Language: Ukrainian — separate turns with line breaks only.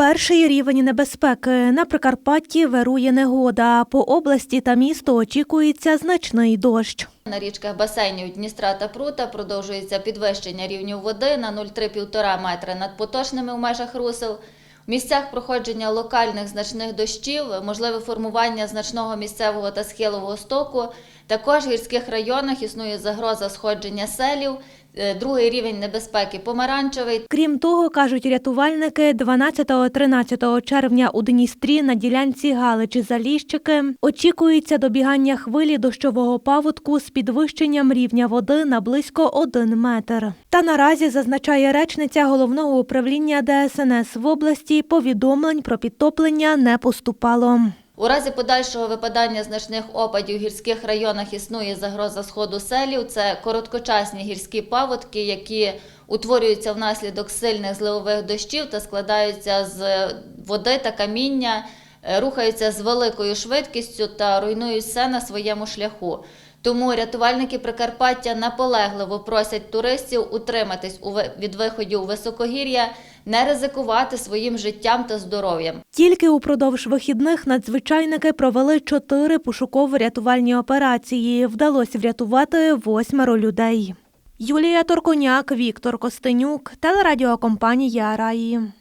Перший рівень небезпеки на Прикарпатті вирує негода. По області та місту очікується значний дощ.
На річках басейнів Дністра та Прута продовжується підвищення рівню води на 0,3-1,5 метри над поточними в межах русел. В місцях проходження локальних значних дощів, можливе формування значного місцевого та схилового стоку. Також в гірських районах існує загроза сходження селів. Е, Другий рівень небезпеки помаранчевий.
Крім того, кажуть рятувальники, 12-13 червня у Дністрі на ділянці Галичі Заліщики очікується добігання хвилі дощового паводку з підвищенням рівня води на близько 1 метр. Та наразі зазначає речниця головного управління ДСНС в області. Повідомлень про підтоплення не поступало.
У разі подальшого випадання значних опадів в гірських районах існує загроза сходу селів. Це короткочасні гірські паводки, які утворюються внаслідок сильних зливових дощів та складаються з води та каміння, е, рухаються з великою швидкістю та руйнують все на своєму шляху. Тому рятувальники Прикарпаття наполегливо просять туристів утриматись від виходів у високогір'я, не ризикувати своїм життям та здоров'ям.
Тільки упродовж вихідних надзвичайники провели чотири пошуково-рятувальні операції. Вдалося врятувати восьмеро людей. Юлія Торконяк, Віктор Костенюк, телерадіокомпанія Раї.